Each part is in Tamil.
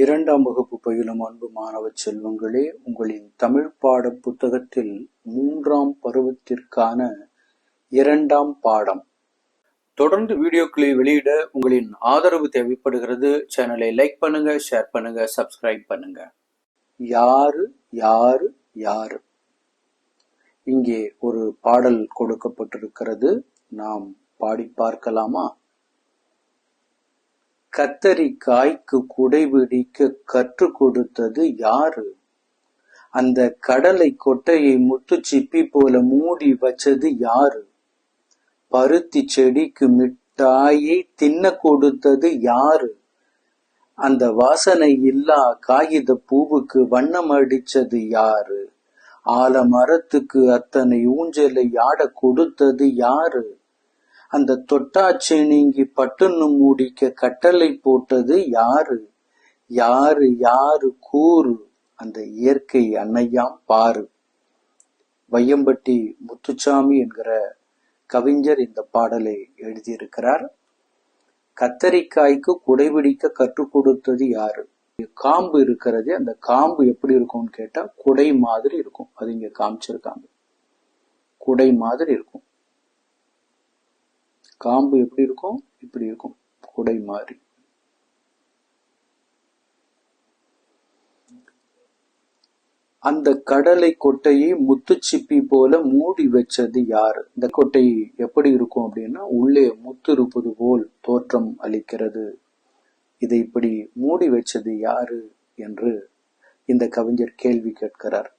இரண்டாம் வகுப்பு பயிலும் அன்பு மாணவ செல்வங்களே உங்களின் தமிழ் பாட புத்தகத்தில் மூன்றாம் பருவத்திற்கான இரண்டாம் பாடம். தொடர்ந்து வீடியோக்களை வெளியிட உங்களின் ஆதரவு தேவைப்படுகிறது. சேனலை லைக் பண்ணுங்க ஷேர் பண்ணுங்க சப்ஸ்கிரைப் பண்ணுங்க. யாரு யாரு யாரு? இங்கே ஒரு பாடல் கொடுக்கப்பட்டிருக்கிறது. நாம் பாடி பார்க்கலாமா? கத்தரிக்காய்க்கு குடைபிடிக்க கற்றுக் கொடுத்தது யாரு? அந்த கடலை கொட்டையை முத்து சிப்பி போல மூடி வச்சது யாரு? பருத்தி செடிக்கு மிட்டாயை தின்ன கொடுத்தது யாரு? அந்த வாசனை இல்லா காகித பூவுக்கு வண்ணம் அடிச்சது யாரு? ஆலமரத்துக்கு அத்தனை ஊஞ்சலை ஆட கொடுத்தது யாரு? அந்த தொட்டாச்சை நீங்கி பட்டுன்னு மூடிக்க கட்டளை போட்டது யாரு? யாரு யாரு கூறு? அந்த இயற்கை அன்னையாம் பாரு வையம்பட்டி முத்துச்சாமி என்கிற கவிஞர் இந்த பாடலை எழுதியிருக்கிறார். கத்தரிக்காய்க்கு குடைபிடிக்க கற்றுக் கொடுத்தது யாரு? காம்பு இருக்கிறது அந்த காம்பு எப்படி இருக்கும்னு கேட்டா குடை மாதிரி இருக்கும். அது இங்க காமிச்சிருக்காங்க. குடை மாதிரி இருக்கும். காம்பு எப்படி இருக்கும்? இப்படி இருக்கும். குடை மாதிரி. அந்த கடலை கொட்டையை முத்துச்சிப்பி போல மூடி வச்சது யாரு? இந்த கொட்டை எப்படி இருக்கும் அப்படின்னா உள்ளே முத்து இருப்பது போல் தோற்றம் அளிக்கிறது. இதை இப்படி மூடி வச்சது யாரு என்று இந்த கவிஞர் கேள்வி கேட்கிறார்.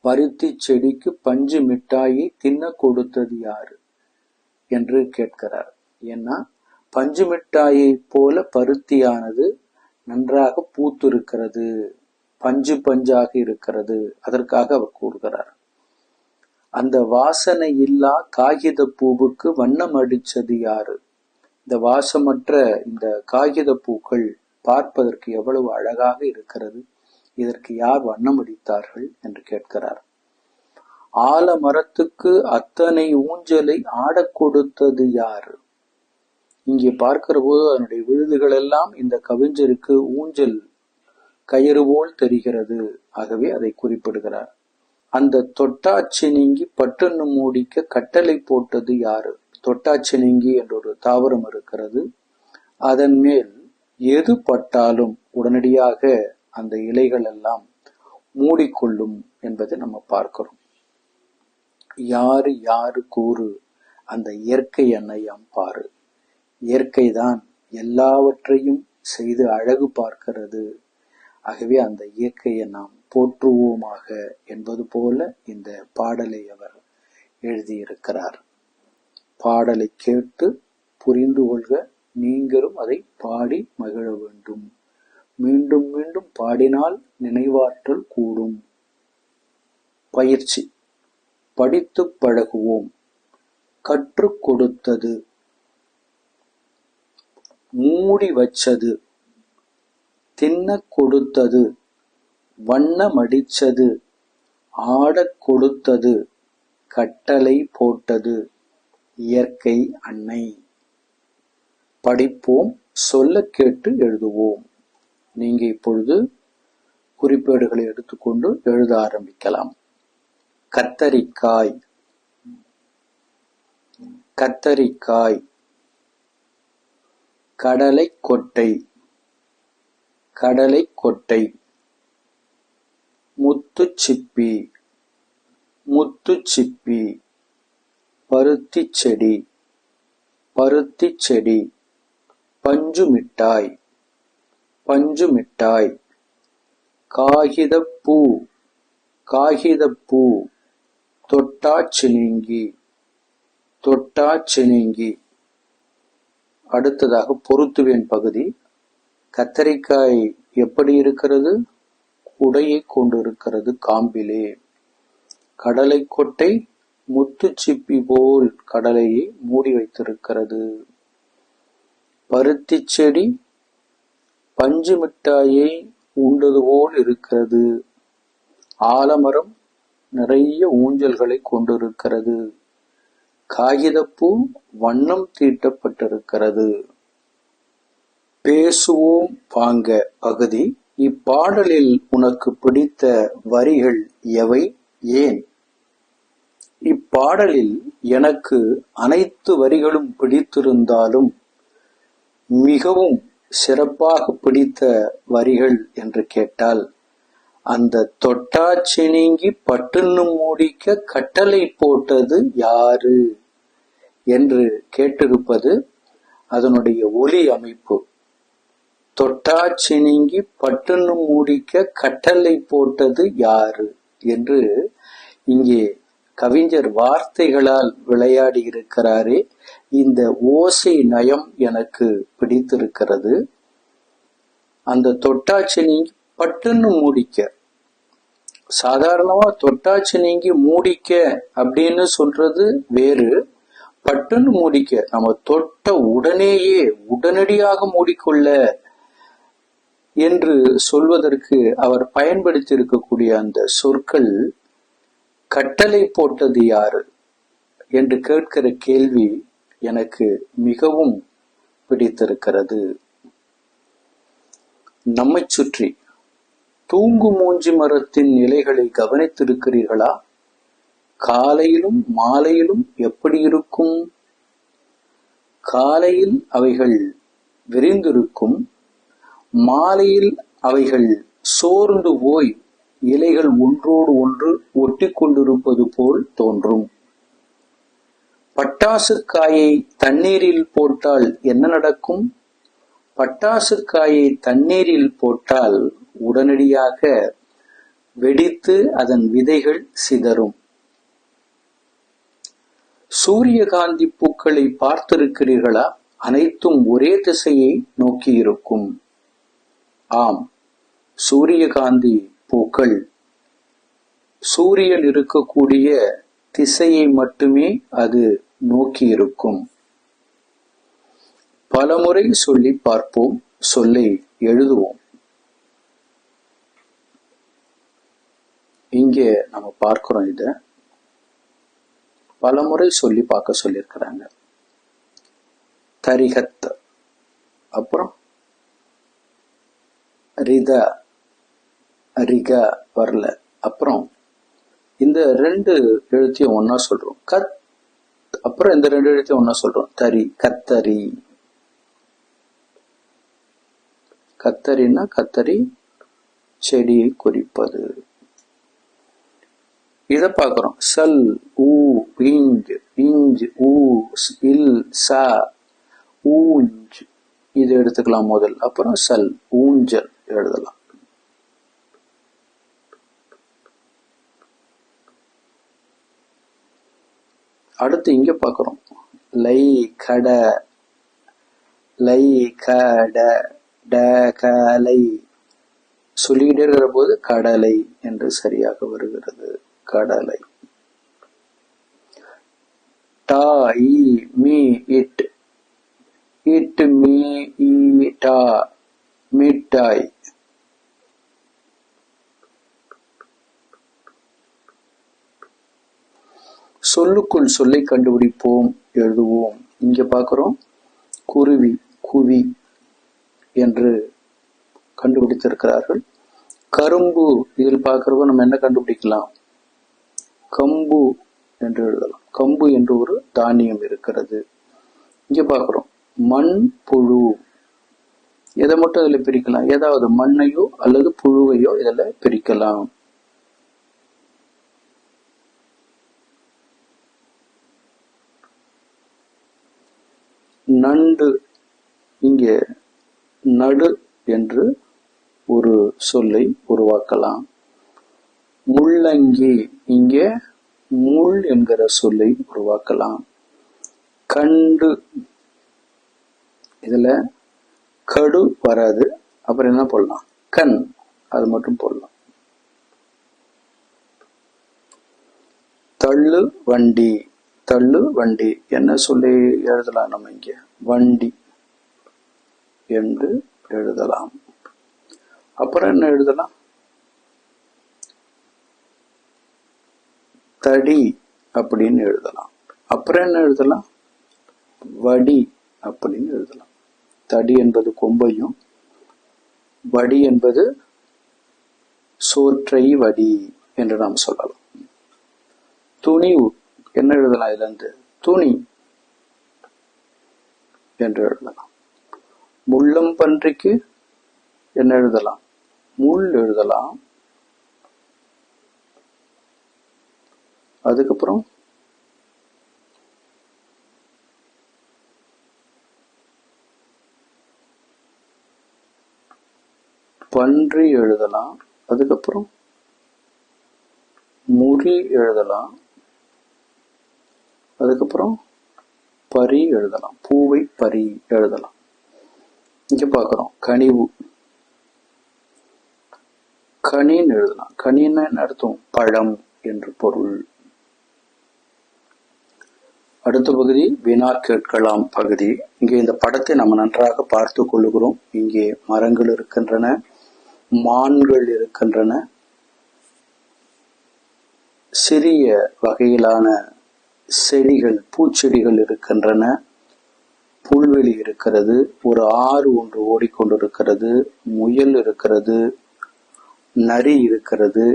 பருத்தி செடிக்கு பஞ்சு மிட்டாயை தின்ன கொடுத்தது யாரு? என்று கேட்கிறார். ஏன்னா பஞ்சு மிட்டாயை போல பருத்தியானது நன்றாக பூத்திருக்கிறது பஞ்சு பஞ்சாக இருக்கிறது அதற்காக அவர் கூறுகிறார். அந்த வாசனை இல்லா காகித பூவுக்கு வண்ணம் அடிச்சது யாரு? இந்த வாசமற்ற இந்த காகித பூக்கள் பார்ப்பதற்கு எவ்வளவு அழகாக இருக்கிறது இதற்கு யார் வண்ணம் அடித்தார்கள் என்று கேட்கிறார். ஆலமரத்துக்கு அத்தனை ஊஞ்சலை ஆடக் கொடுத்தது யார்? இங்கே பார்க்கிற போது அதனுடைய விழுதுகள் எல்லாம் இந்த கவிஞருக்கு ஊஞ்சல் கயிறு போல் தெரிகிறது. ஆகவே அதை குறிப்பிடுகிறார். அந்த தொட்டாச்சி நீங்கி பட்டுன்னு மூடிக்க கட்டளை போட்டது யாரு? தொட்டாச்சி நீங்கி என்ற ஒரு தாவரம் இருக்கிறது. அதன் மேல் எது பட்டாலும் உடனடியாக அந்த இலைகள் எல்லாம் மூடிக்கொள்ளும் என்பதை நம்ம பார்க்கிறோம். யாரு யாரு கூறு? அந்த இயற்கை எண்ணெயம் பாரு இயற்கைதான் எல்லாவற்றையும் செய்து அழகு பார்க்கிறது. ஆகவே அந்த இயற்கையை நாம் போற்றுவோமாக என்பது போல இந்த பாடலை அவர் எழுதியிருக்கிறார். பாடலை கேட்டு புரிந்து கொள்க நீங்களும் அதை பாடி மகிழ வேண்டும். மீண்டும் மீண்டும் பாடினால் நினைவாற்றல் கூடும். பயிற்சி. படித்து பழகுவோம் கற்றுக் கொடுத்தது மூடி வச்சது தின்ன கொடுத்தது வண்ணமடிச்சது ஆடக் கொடுத்தது கட்டளை போட்டது. இயற்கை அன்னை. படிப்போம் சொல்ல கேட்டு எழுதுவோம். நீங்க இப்பொழுது குறிப்பேடுகளை எடுத்துக்கொண்டு எழுத ஆரம்பிக்கலாம். கத்தரிக்காய். கத்தரிக்காய். கடலை கொட்டை. கடலை கொட்டை. முத்துச்சிப்பி முத்துச்சிப்பி பருத்தி செடி. பருத்தி செடி. பஞ்சு மிட்டாய். பஞ்சு மிட்டாய். காகிதப்பூ காகிதப்பூ தொட்டாச்சினிங்கி தொட்டாச்சினிங்கி. அடுத்ததாக பொருத்துவேன் பகுதி கத்தரிக்காய் எப்படி இருக்கிறது? குடையை கொண்டிருக்கிறது காம்பிலே. கடலை கொட்டை முத்துச்சிப்பி போல் கடலையை மூடி வைத்திருக்கிறது. பருத்தி செடி பஞ்சு மிட்டாயை உண்டது போல் இருக்கிறது. ஆலமரம் நிறைய ஊஞ்சல்களை கொண்டிருக்கிறது. காகிதப்பூ வண்ணம் தீட்டப்பட்டிருக்கிறது. பேசுவோம் பாங்க பகுதி இப்பாடலில் உனக்கு பிடித்த வரிகள் எவை? ஏன்? இப்பாடலில் எனக்கு அனைத்து வரிகளும் பிடித்திருந்தாலும் மிகவும் சிறப்பாக பிடித்த வரிகள் என்று கேட்டால் அந்த தொட்டாச்சி நீங்கி பட்டுன்னு மூடிக்க கட்டளை போட்டது யாரு? என்று கேட்டிருப்பது அதனுடைய ஒலி அமைப்பு. தொட்டாச்சி நீங்கி பட்டுன்னு மூடிக்க கட்டளை போட்டது யாரு? என்று இங்கே கவிஞர் வார்த்தைகளால் விளையாடி இருக்கிறாரே இந்த ஓசை நயம் எனக்கு பிடித்திருக்கிறது. அந்த தொட்டாச்சி நீங்கி பட்டுன்னு மூடிக்க. சாதாரணமா தொட்டாச்சு நீங்கி மூடிக்க அப்படின்னு சொல்றது வேறு. பட்டுன்னு மூடிக்க. நம்ம தொட்ட உடனேயே உடனடியாக மூடிக்கொள்ள என்று சொல்வதற்கு அவர் பயன்படுத்தி இருக்கக்கூடிய அந்த சொற்கள் கட்டளை போட்டது யாரு என்று கேட்கிற கேள்வி எனக்கு மிகவும் பிடித்திருக்கிறது. நம்மை சுற்றி தூங்கு மூஞ்சி மரத்தின் இலைகளை கவனித்திருக்கிறீர்களா? காலையிலும் மாலையிலும் எப்படி இருக்கும்? காலையில் அவைகள் விரிந்திருக்கும். மாலையில் அவைகள் சோர்ந்து போய் இலைகள் ஒன்றோடு ஒன்று ஒட்டி கொண்டிருப்பது போல் தோன்றும். பட்டாசு காயை தண்ணீரில் போட்டால் என்ன நடக்கும்? பட்டாசு காயை தண்ணீரில் போட்டால் உடனடியாக வெடித்து அதன் விதைகள் சிதறும். சூரியகாந்தி பூக்களை பார்த்திருக்கிறீர்களா? அனைத்தும் ஒரே திசையை நோக்கியிருக்கும். ஆம் சூரியகாந்தி பூக்கள். சூரியன் இருக்கக்கூடிய திசையை மட்டுமே அது நோக்கி இருக்கும் பலமுறை சொல்லி பார்ப்போம் சொல்லை எழுதுவோம். இங்கே நம்ம பார்க்கிறோம் இத. பலமுறை சொல்லி பார்க்க சொல்லியிருக்கிறாங்க. தரிகத். அப்புறம் ரித. ரிக வரல. அப்புறம் இந்த ரெண்டு எழுத்தையும் ஒன்னா சொல்றோம். கத். அப்புறம் இந்த ரெண்டு எழுத்தையும் ஒன்னா சொல்றோம். தரி கத்தரி. கத்தரின்னா கத்தரி செடியை குறிப்பது. இத பாக்குறோம் சல் ஊ இஞ்ச் இஞ்ச் ஊ இல் ச ஊஞ்ச். இது எடுத்துக்கலாம் முதல். அப்புறம் சல் ஊஞ்சல் எழுதலாம். அடுத்து இங்க பாக்குறோம் லை கட லை கட ட கலை சொல்லிக்கிட்டே இருக்கிற போது கடலை என்று சரியாக வருகிறது. கடலை. டா மீ இட். இட் மீ ஈட்டா மிட்டாய். சொல்லுக்குள் சொல்லை கண்டுபிடிப்போம் எழுதுவோம். இங்க பார்க்கிறோம். குருவி குவி என்று கண்டுபிடித்திருக்கிறார்கள். கரும்பு இதில் பார்க்கிறப்ப நம்ம என்ன கண்டுபிடிக்கலாம்? கம்பு என்று எழுதலாம். கம்பு என்று ஒரு தானியம் இருக்கிறது. இங்க பார்க்குறோம். மண் புழு. எதை மட்டும் இதுல பிரிக்கலாம்? ஏதாவது மண்ணையோ அல்லது புழுவையோ இதுல பிரிக்கலாம். நண்டு. இங்கே நடு என்று ஒரு சொல்லை உருவாக்கலாம். முள்ளங்கி. இங்கே முள் என்கிற சொல்லை உருவாக்கலாம். கண்டு. இதுல கடு வராது. அப்புறம் என்ன போடலாம்? கண். அது மட்டும் போடலாம். தள்ளு வண்டி. தள்ளு வண்டி. என்ன சொல்லி எழுதலாம் நம்ம இங்க? வண்டி என்று எழுதலாம். அப்புறம் என்ன எழுதலாம்? தடி அப்படின்னு எழுதலாம். அப்புறம் என்ன எழுதலாம்? வடி அப்படின்னு எழுதலாம். தடி என்பது கொம்பையும் வடி என்பது சோற்றை வடி என்று நாம் சொல்லலாம். துணி என்ன எழுதலாம் இதுல இருந்து துணி என்று எழுதலாம். முள்ளம் பன்றிக்கு என்ன எழுதலாம்? முள் எழுதலாம். அதுக்கப்புறம் பன்றி எழுதலாம் அதுக்கப்புறம் முறி எழுதலாம் அதுக்கப்புறம் பரி எழுதலாம் பூவை பரி எழுதலாம். இங்க பார்க்குறோம் கனிவு. கனின்னு எழுதலாம். கனின்னா என்ன அர்த்தம்? பழம் என்று பொருள். அடுத்த பகுதி வினா கேட்கலாம் பகுதி. இங்கே இந்த படத்தை நம்ம நன்றாக பார்த்து கொள்ளுகிறோம். இங்கே மரங்கள் இருக்கின்றன மான்கள் இருக்கின்றன. சிறிய வகையிலான செடிகள் பூச்செடிகள் இருக்கின்றன. புல்வெளி இருக்கிறது ஒரு ஆறு ஒன்று ஓடிக்கொண்டிருக்கிறது முயல் இருக்கிறது நரி இருக்கிறது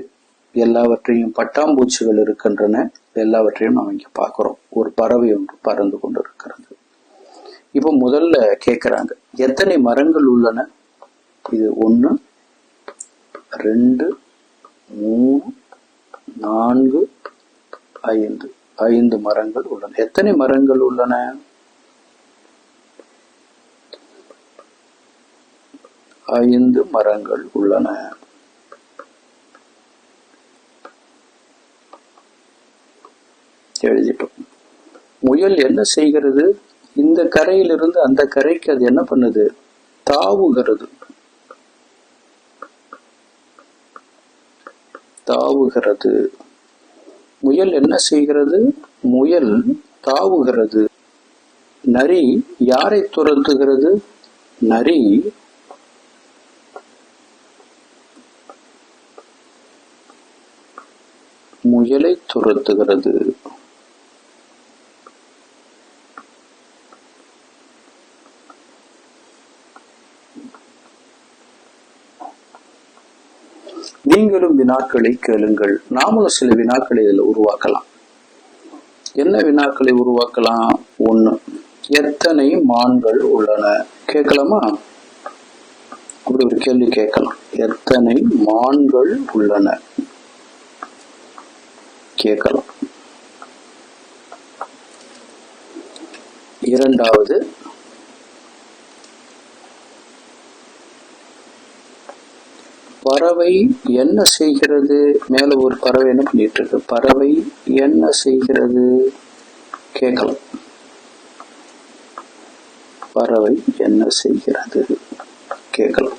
எல்லாவற்றையும் பட்டாம்பூச்சிகள் இருக்கின்றன எல்லாவற்றையும் நாம் இங்கே பார்க்குறோம். ஒரு பறவை ஒன்று பறந்து கொண்டு இருக்கிறது இப்போ முதல்ல கேட்குறாங்க எத்தனை மரங்கள் உள்ளன? இது ஒன்று ரெண்டு மூணு நான்கு ஐந்து. ஐந்து மரங்கள் உள்ளன. எத்தனை மரங்கள் உள்ளன? ஐந்து மரங்கள் உள்ளன. எழுதிட்டோம் முயல் என்ன செய்கிறது? இந்த கரையிலிருந்து அந்த கரைக்கு அது என்ன பண்ணுது? தாவுகிறது. தாவுகிறது. முயல் என்ன செய்கிறது? முயல் தாவுகிறது. நரி யாரை துரத்துகிறது? நரி முயலை துரத்துகிறது. நீங்களும் வினாக்களை கேளுங்கள். நாமளும் சில வினாக்களை இதில் உருவாக்கலாம். என்ன வினாக்களை உருவாக்கலாம்? ஒன்று எத்தனை மான்கள் உள்ளன? கேட்கலாமா? அப்படி ஒரு கேள்வி கேட்கலாம். எத்தனை மான்கள் உள்ளன? கேட்கலாம். இரண்டாவது பறவை என்ன செய்கிறது? மேல ஒரு பறவை என்ன பண்ணிட்டு இருக்கு பறவை என்ன செய்கிறது? கேட்கலாம். பறவை என்ன செய்கிறது? கேட்கலாம்.